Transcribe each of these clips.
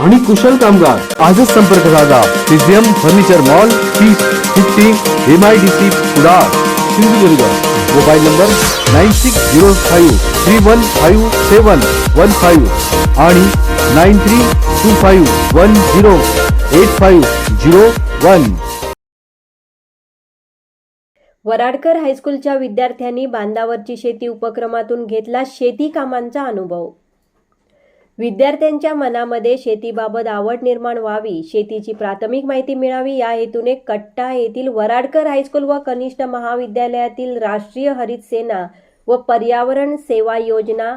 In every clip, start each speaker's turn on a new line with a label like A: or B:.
A: आणि कुशल कामगार. आजच संपर्क साधा. पिझियम फर्निचर मॉल तीस fifty M I D C Kudal Sindhudurg. Mobile number nine six zero five three one five seven one five आणि nine three two five one zero eight five zero one.
B: Varadkar हायस्कूलच्या विद्यार्थ्यांनी बांधावरची शेती उपक्रमातून घेतला शेती कामांचा अनुभव. विद्यार्थ्यांच्या मनामध्ये शेतीबाबत आवड निर्माण व्हावी शेतीची प्राथमिक माहिती मिळावी या हेतूने कट्टा येथील वराडकर हायस्कूल व कनिष्ठ महाविद्यालयातील राष्ट्रीय हरित सेना व पर्यावरण सेवा योजना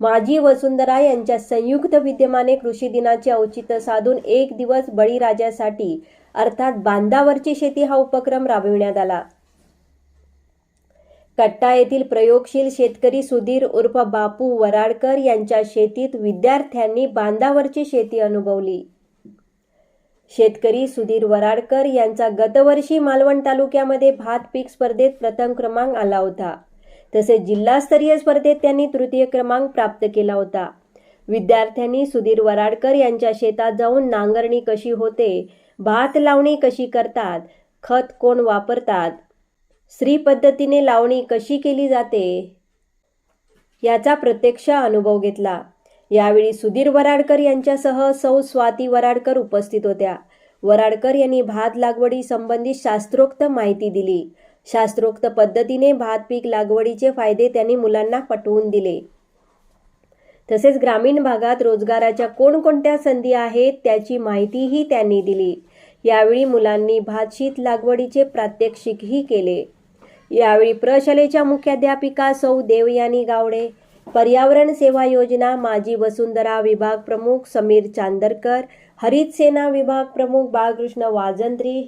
B: माजी वसुंधरा यांच्या संयुक्त विद्यमाने कृषी दिनाचे औचित्य साधून एक दिवस बळीराजासाठी अर्थात बांधावरची शेती हा उपक्रम राबविण्यात आला. कट्टा येथील प्रयोगशील शेतकरी सुधीर उर्फ बापू वराडकर यांच्या शेतीत विद्यार्थ्यांनी बांधावरची शेती अनुभवली. शेतकरी सुधीर वराडकर यांचा गतवर्षी मालवण तालुक्यामध्ये भात पीक स्पर्धेत प्रथम क्रमांक आला होता. तसेच जिल्हास्तरीय स्पर्धेत त्यांनी तृतीय क्रमांक प्राप्त केला होता. विद्यार्थ्यांनी सुधीर वराडकर यांच्या शेतात जाऊन नांगरणी कशी होते भात लावणी कशी करतात खत कोण वापरतात स्त्री पद्धतीने लावणी कशी केली जाते? याचा प्रत्यक्ष अनुभव घेतला. यावेळी सुधीर वराडकर यांच्यासह सौ स्वाती वराडकर उपस्थित होत्या. वराडकर यांनी भात लागवडी संबंधित शास्त्रोक्त माहिती दिली. शास्त्रोक्त पद्धतीने भात पीक लागवडीचे फायदे त्यांनी मुलांना पटवून दिले. तसेच ग्रामीण भागात रोजगाराच्या कोणकोणत्या संधी आहेत त्याची माहितीही त्यांनी दिली. यावेळी मुलांनी भातशीत लागवडीचे प्रात्यक्षिकही केले. यावेळी प्रशालेच्या मुख्याध्यापिका सौ देवयानी गावडे पर्यावरण सेवा योजना माजी वसुंधरा विभाग प्रमुख समीर चांदरकर हरित सेना विभाग प्रमुख बाळकृष्ण वाजंत्री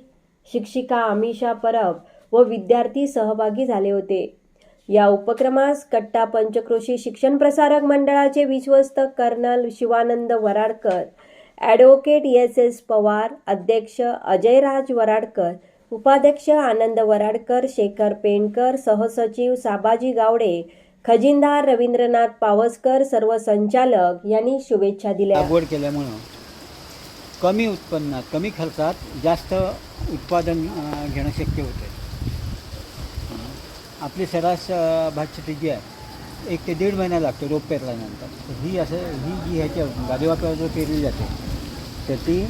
B: शिक्षिका अमिषा परब व विद्यार्थी सहभागी झाले होते. या उपक्रमास कट्टा पंचक्रोशी शिक्षण प्रसारक मंडळाचे विश्वस्त colonel Shivanand Varadkar advocate S S Pawar अध्यक्ष अजयराज वराडकर उपाध्यक्ष आनंद वराडकर शेखर पेणकर सहसचिव साबाजी गावडे खजिनदार रवींद्रनाथ पावसकर सर्व संचालक यांनी शुभेच्छा दिल्या.
C: लागवड केल्यामुळं कमी उत्पन्नात कमी खर्चात जास्त उत्पादन अं, घेणं शक्य होते आपली सरास अं, भातशेती जी आहे एक ते दीड महिना लागतो रोप पेरल्यानंतर. तर ही असं ही जी ह्याच्या गादीवाप्यावर जो पेरली जाते तर ती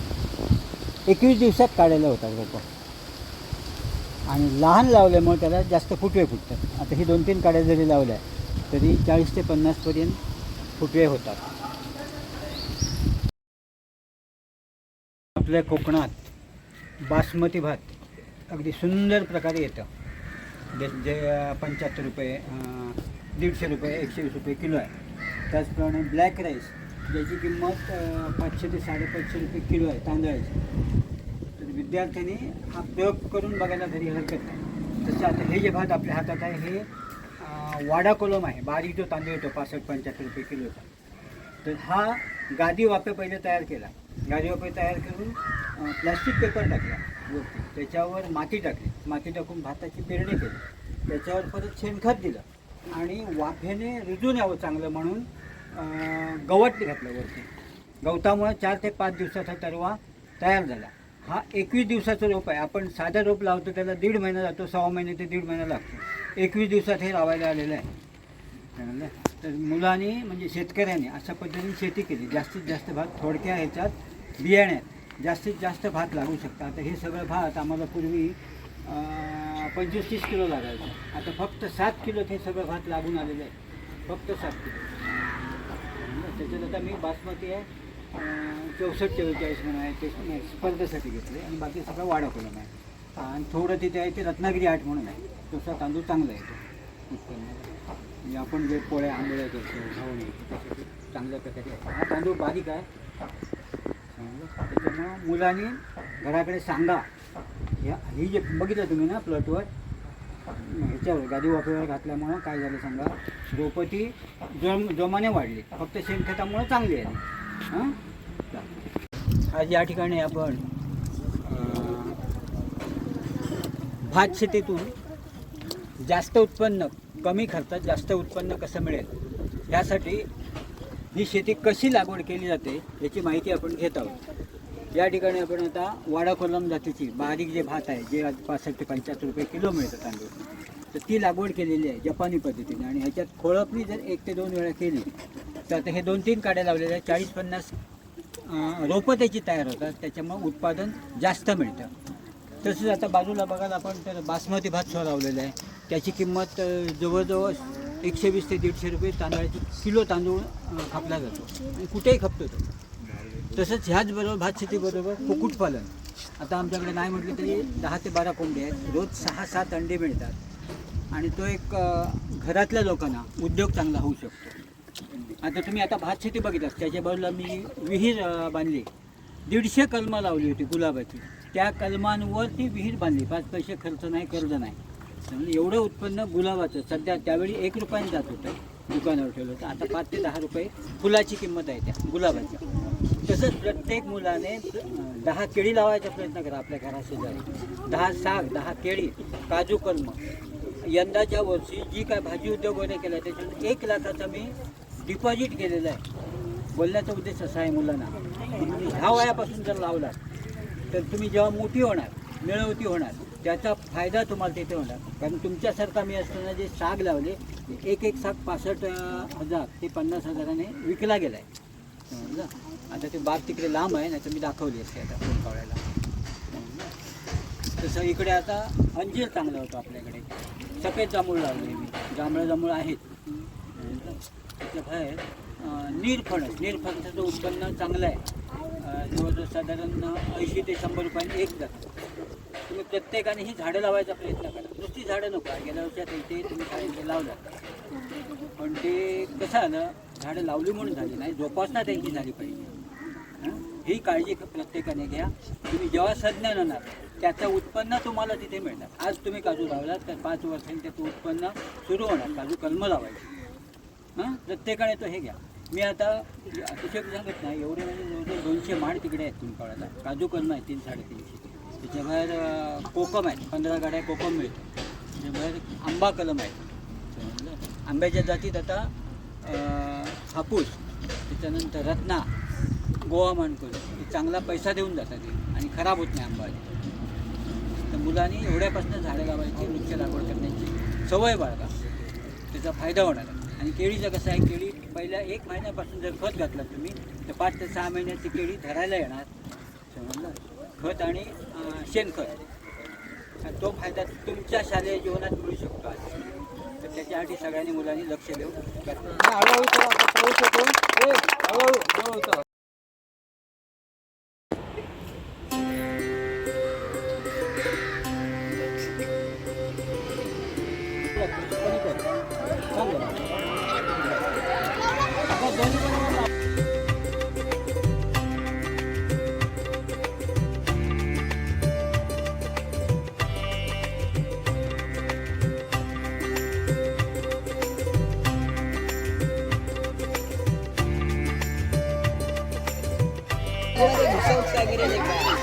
C: एकवीस दिवसात काढायला होतात रोपं. आणि लहान लावल्यामुळे त्याला जास्त फुटवे फुटतात. आता ही दोन तीन काड्या जरी लावल्या तरी चाळीस ते पन्नासपर्यंत फुटवे होतात. आपल्या कोकणात बासमती भात अगदी सुंदर प्रकारे येतं. जे जे पंच्याहत्तर रुपये दीडशे रुपये एकशे वीस रुपये किलो आहे. त्याचप्रमाणे ब्लॅक राईस ज्याची किंमत पाचशे ते साडेपाचशे रुपये किलो आहे तांदळाची तर विद्यार्थ्यांनी हा प्रयोग करून बघायला तरी हरकत नाही. तसं आता हे जे भात आपल्या हातात आहे हे वाडा कोलम आहे. बारीक जो तांदूळ येतो पासष्ट पंच्याहत्तर रुपये किलोचा. तर हा गादी वापे पहिले तयार केला. गादी वापे तयार करून प्लॅस्टिक पेपर टाकला वरती. त्याच्यावर माती टाकली. माती टाकून भाताची पेरणी केली. त्याच्यावर परत शेणखत दिलं. आणि वाफेने रुजून यावं चांगलं म्हणून गवत घातलं वरती. गवतामुळे चार ते पाच दिवसाचा तरवा तयार झाला. हा एकवीस दिवसाचा रोप आहे. आपण साधं रोप लावतो त्याला दीड महिना जातो सहा महिने ते दीड महिना लागतो. एकवीस दिवसात हे लावायला आलेलं आहे. तर मुलांनी म्हणजे शेतकऱ्यांनी अशा पद्धतीने शेती केली. जास्तीत जास्त भात थोडक्या ह्याच्यात बियाण्यात जास्तीत जास्त भात लागू शकतात. आता हे सगळं भात आम्हाला पूर्वी पंचवीस तीस किलो लागायचं. आता फक्त सात किलो ते सगळं भात लागून आलेलं आहे. फक्त सात किलो. त्याच्यात आता मी बासमती आहे चौसष्ट चव्वेचाळीस म्हणून आहे ते नाही, स्पर्धेसाठी घेतले आणि बाकी सगळं वाढवलं नाही आहे आणि थोडं तिथे आहे ते रत्नागिरी आठ म्हणून आहे. तसा तांदूळ चांगला आहे. तो उत्पन्न. म्हणजे आपण जे पोळ्या आंबोळ्या करतो घावणे त्यासाठी चांगल्या प्रकारे हा तांदूळ बारीक आहे. त्याच्यामुळं मुलांनी घराकडे सांगा. ह्या ही जे बघितलं तुम्ही ना प्लॉटवर ह्याच्यावर गादी वाफेवर घातल्यामुळं काय झालं सांगा? रोपती जम जोमाने वाढली. फक्त शेणखतामुळं चांगली आहे हां? आज या ठिकाणी आपण भात शेतीतून जास्त उत्पन्न कमी खर्चात जास्त उत्पन्न कसं मिळेल? यासाठी ही शेती कशी लागवड केली जाते याची माहिती आपण घेत आहोत. या ठिकाणी आपण आता वाडा कोलम जातीची बारीक जे भात आहे जे पासष्ट ते पंच्याहत्तर रुपये किलो मिळतं तांदूळ. तर ती लागवड केलेली आहे जपानी पद्धतीने आणि ह्याच्यात खोळपणी जर एक ते दोन वेळा केली तर आता हे दोन तीन काड्या लावलेल्या आहेत. चाळीस पन्नास रोपं त्याची तयार होतात. त्याच्यामुळं उत्पादन जास्त मिळतं. तसंच आता बाजूला बघाल आपण तर बासमती भात सो लावलेला आहे. त्याची किंमत जवळजवळ एकशे वीस ते दीडशे रुपये तांदळाची किलो तांदूळ खपला जातो. आणि कुठेही खपतो तो. तसंच ह्याचबरोबर भात शेतीबरोबर कुक्कुटपालन. आता आमच्याकडे नाही म्हटलं तरी दहा ते बारा कोंबडे आहेत. रोज सहा सात अंडे मिळतात. आणि तो एक घरातल्या लोकांना उद्योग चांगला होऊ शकतो. आता तुम्ही आता भात शेती बघितलात. त्याच्या बाजूला मी विहीर बांधली. दीडशे कलमं लावली होती गुलाबाची. त्या कलमांवर ती विहीर बांधली. पाच पैसे खर्च नाही कर्ज नाही. त्यामुळे एवढं उत्पन्न गुलाबाचं. सध्या त्यावेळी एक रुपयाने जात होतं. दुकानावर ठेवलं होतं. आता पाच ते दहा रुपये फुलाची किंमत आहे त्या गुलाबाच्या. तसंच प्रत्येक मुलाने दहा केळी लावायचा प्रयत्न करा आपल्या घराशेजारी. दहा साग दहा केळी काजू कलम. यंदाच्या वर्षी जी काय भाजी उद्योग वगैरे केला त्याच्यात एक लाखाचा मी डिपॉझिट केलेलं आहे. बोलण्याचा उद्देश असा आहे मुलांना. तुम्ही ह्या वयापासून जर लावला तर तुम्ही जेव्हा मोठी होणार मिळवती होणार त्याचा फायदा तुम्हाला तिथे होणार. कारण तुमच्यासारखा मी असताना जे साग लावले एक एक साग पासष्ट हजार ते पन्नास हजाराने विकला गेला आहे समजलं? आता ते बाग तिकडे लांब आहे नाही तर मी दाखवली असते आता फोन काढायला. तसं इकडे आता अंजीर चांगलं होतं आपल्याकडे. सफेद जांभूळ लावले मी. जांभळं जांभूळ आहेत. त्याच्या बाहेर अं, नीरफणस. उत्पन्न चांगलं आहे. जवळजवळ साधारण ऐंशी ते शंभर रुपयांनी एक जातं. तुम्ही प्रत्येकाने ही झाडं लावायचा प्रयत्न करा. नुसती झाडं नको. गेल्या वर्षात इथे तुम्ही शाळेत लावलं. पण ते कसं आलं? झाडं लावली म्हणून झाली नाही जोपासना त्यांची झाली पाहिजे. ही? काळजी प्रत्येकाने घ्या. तुम्ही जेव्हा संज्ञान होणार त्याचं उत्पन्न तुम्हाला तिथे मिळणार. आज तुम्ही काजू लावलात तर पाच वर्षांनी त्याचं उत्पन्न सुरू होणार काजू कलम लावायची. हां? प्रत्येकाने तो हे घ्या. मी आता अतिशय सांगत नाही एवढे म्हणजे जवळजवळ दोनशे माड तिकडे आहेत तुम्ही काजू कलम आहे तीन साडेतीनशे. त्याच्याबाहेर कोकम आहेत पंधरा गाड्या कोकम मिळतं त्याच्याबाहेर आंबा कलम आहे आंब्याच्या जातीत आता हापूस त्याच्यानंतर रत्ना गोवा मानकुल हे चांगला पैसा देऊन जातात ते आणि खराब होत नाही आंबा तर मुलांनी एवढ्यापासून झाडं लावायची वृक्ष लागवड करण्याची सवय बाळगा. त्याचा फायदा होणार आणि केळीचं कसं आहे केळी पहिल्या एक महिन्यापासून जर खत घातलं तुम्ही तर पाच ते सहा महिन्याची केळी धरायला येणार. समजलं खत आणि शेणखत. तो फायदा तुमच्या शालेय जीवनात मिळू शकतो आज. तर त्याच्यासाठी सगळ्यांनी मुलांनी लक्ष देऊ
D: हळूहळू 给你呗